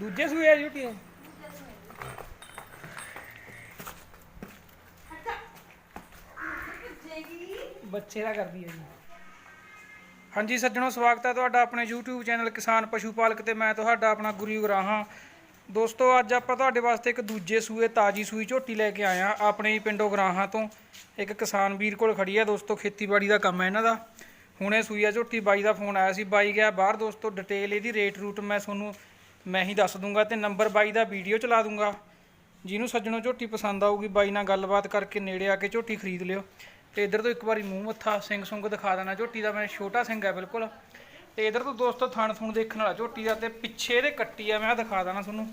ਦੂਜੇ ਸੂਏ ਆ ਝੋਟੀ ਇਹ? ਬੱਚੇ ਦਾ ਕਰਦੀ ਹੈ ਜੀ। ਹਾਂਜੀ, ਸੱਜਣੋ, ਸਵਾਗਤ ਹੈ ਤੁਹਾਡਾ ਆਪਣੇ YouTube ਚੈਨਲ ਕਿਸਾਨ ਪਸ਼ੂ ਪਾਲਕ ਤੇ ਮੈਂ ਤੁਹਾਡਾ ਆਪਣਾ ਗੁਰੂ ਗਰਾਹਾਂ ਦੋਸਤੋ, ਅੱਜ ਆਪਾਂ ਤੁਹਾਡੇ ਵਾਸਤੇ ਇੱਕ ਦੂਜੇ ਸੂਏ, ਤਾਜੀ ਸੂਈ ਝੋਟੀ ਲੈ ਕੇ ਆਏ ਆ। ਆਪਣੇ ਹੀ ਪਿੰਡੋਂ ਗਰਾਹਾਂ ਤੋਂ ਇੱਕ ਕਿਸਾਨ ਵੀਰ ਕੋਲ ਖੜੀ ਹੈ ਦੋਸਤੋ, ਖੇਤੀਬਾੜੀ ਦਾ ਕੰਮ ਹੈ ਇਹਨਾਂ ਦਾ। ਹੁਣੇ ਸੂਈ ਆ ਝੋਟੀ, ਬਾਈ ਦਾ ਫੋਨ ਆਇਆ ਸੀ, ਬਾਈ ਗਿਆ ਬਾਹਰ। ਦੋਸਤੋ, ਡਿਟੇਲ ਇਹਦੀ ਰੇਟ ਰੂਟ ਮੈਂ ਤੁਹਾਨੂੰ ਮੈਂ ਹੀ ਦੱਸ ਦੂੰਗਾ ਤੇ ਨੰਬਰ ਬਾਈ ਦਾ ਵੀਡੀਓ ਚਲਾ ਦੂੰਗਾ। ਜਿਹਨੂੰ ਸੱਜਣੋ ਝੋਟੀ ਪਸੰਦ ਆਊਗੀ, ਬਾਈ ਨਾਲ ਗੱਲਬਾਤ ਕਰਕੇ ਨੇੜੇ ਆ ਕੇ ਝੋਟੀ ਖਰੀਦ ਲਿਓ। ਤੇ ਇਧਰ ਤੋਂ ਇੱਕ ਵਾਰੀ ਮੂੰਹ ਮੱਥਾ ਸਿੰਘ ਸੁੰਗ ਦਿਖਾ ਦੇਣਾ ਝੋਟੀ ਦਾ, ਮੈਂ ਛੋਟਾ ਸਿੰਘ ਹੈ ਬਿਲਕੁਲ। ਤੇ ਇਧਰ ਤੋਂ ਦੋਸਤੋ ਥਣ ਥੁਣ ਦੇਖਣ ਵਾਲਾ ਝੋਟੀ ਦਾ ਤੇ ਪਿੱਛੇ ਇਹਦੇ ਕੱਟੀ ਆ, ਮੈਂ ਦਿਖਾ ਦੇਣਾ ਤੁਹਾਨੂੰ।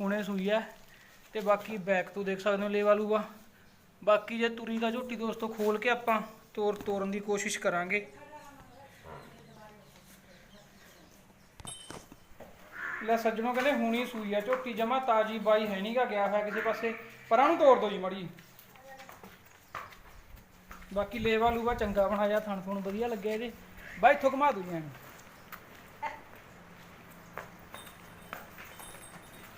ਹੁਣੇ ਸੂਈ ਆ। ਤੇ ਬਾਕੀ ਬੈਕ ਤੋਂ ਦੇਖ ਸਕਦੇ ਹੋ ਲੇਵਾ ਲੂਗਾ ਬਾਕੀ ਜੇ ਤੁਰੀ ਦਾ ਝੋਟੀ ਦੋਸਤੋ ਖੋਲ ਕੇ ਆਪਾਂ ਤੋਰ ਤੋਰਨ ਦੀ ਕੋਸ਼ਿਸ਼ ਕਰਾਂਗੇ। ਲੈ ਸੱਜਣੋ ਕਹਿੰਦੇ ਹੁਣੀ ਸੂਈ ਆ ਝੋਟੀ ਜਮਾ ਤਾਜੀ ਬਾਈ ਹੈ ਨਹੀਂਗਾ ਗਿਆ ਹੋਇਆ ਕਿਸੇ ਪਾਸੇ। ਪਰਾਂ ਨੂੰ ਤੋੜ ਦੋ ਜੀ ਮੜੀ ਬਾਕੀ ਲੇਵਾ ਲੂਵਾ ਚੰਗਾ ਬਣਾਇਆ ਥਣ ਥਣ ਵਧੀਆ ਲੱਗਿਆ ਇਹਦੇ। ਬਾਈ ਇੱਥੋਂ ਘੁਮਾ ਦੂ ਮੈਂ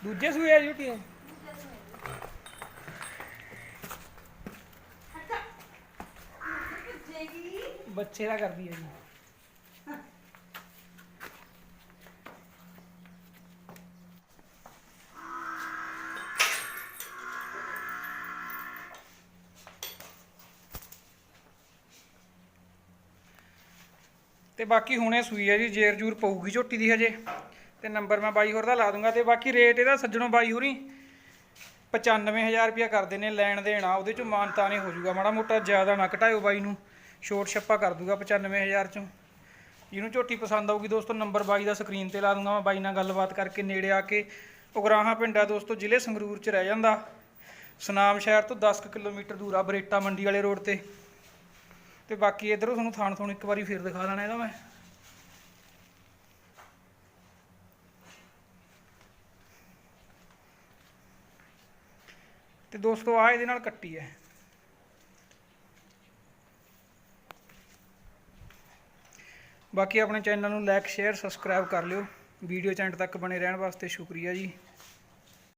ਦੂਜੇ ਸੂਏ ਆ ਝੋਟੀ ਇਹ? ਬੱਚੇ ਦਾ ਕਰਦੀ ਹੈ ਜੀ। ਤੇ ਬਾਕੀ ਹੁਣੇ ਸੂਈ ਹੈ ਜੀ, ਜੇਰ ਜੂਰ ਪਊਗੀ ਝੋਟੀ ਦੀ ਹਜੇ। ਤੇ ਨੰਬਰ ਮੈਂ ਬਾਈ ਹੋਰ ਦਾ ਲਾ ਦੂੰਗਾ ਤੇ ਬਾਕੀ ਰੇਟ ਇਹਦਾ ਸੱਜਣੋ ਬਾਈ ਹੋਰੀ। 95000 ਰੁਪਇਆ ਕਰਦੇ ਨੇ ਲੈਣ ਦੇਣਾ ਉਹਦੇ ਚੋਂ ਮਾਨਤਾ ਨਹੀਂ ਹੋ ਜਾਊਗਾ ਮਾੜਾ ਮੋਟਾ ਜ਼ਿਆਦਾ ਨਾ ਘਟਾਇਓ ਬਾਈ ਨੂੰ, ਛੋਟ ਛੱਪਾ ਕਰ ਦੂਗਾ 95000 ਚੋਂ। ਜਿਹਨੂੰ ਝੋਟੀ ਪਸੰਦ ਆਊਗੀ ਦੋਸਤੋ, ਨੰਬਰ ਬਾਈ ਦਾ ਸਕਰੀਨ ਤੇ ਲਾ ਦੂੰਗਾ ਮੈਂ, ਬਾਈ ਨਾਲ ਗੱਲਬਾਤ ਕਰਕੇ ਨੇੜੇ ਆ ਕੇ। ਉਗਰਾਹਾਂ ਪਿੰਡ ਆ ਦੋਸਤੋ, ਜ਼ਿਲ੍ਹੇ ਸੰਗਰੂਰ ਚ ਰਹਿ ਜਾਂਦਾ। ਸੁਨਾਮ ਸ਼ਹਿਰ ਤੋਂ 10 ਕੁ ਕਿਲੋਮੀਟਰ ਦੂਰ ਆ ਬਰੇਟਾ ਮੰਡੀ ਵਾਲੇ ਰੋਡ ਤੇ। ਤੇ ਬਾਕੀ ਇਧਰੋਂ ਤੁਹਾਨੂੰ ਥਾਣ ਥੋਣ ਇੱਕ ਵਾਰੀ ਫੇਰ ਦਿਖਾ ਦੇਣਾ ਇਹਦਾ ਮੈਂ। ਤੇ ਦੋਸਤੋ ਆ ਇਹਦੇ ਨਾਲ ਕੱਟੀ ਹੈ। ਬਾਕੀ ਆਪਣੇ ਚੈਨਲ ਨੂੰ ਲਾਈਕ ਸ਼ੇਅਰ ਸਬਸਕ੍ਰਾਈਬ ਕਰ ਲਿਓ। ਵੀਡੀਓ ਚੈਂਟ ਤੱਕ ਬਣੇ ਰਹਿਣ ਵਾਸਤੇ ਸ਼ੁਕਰੀਆ ਜੀ।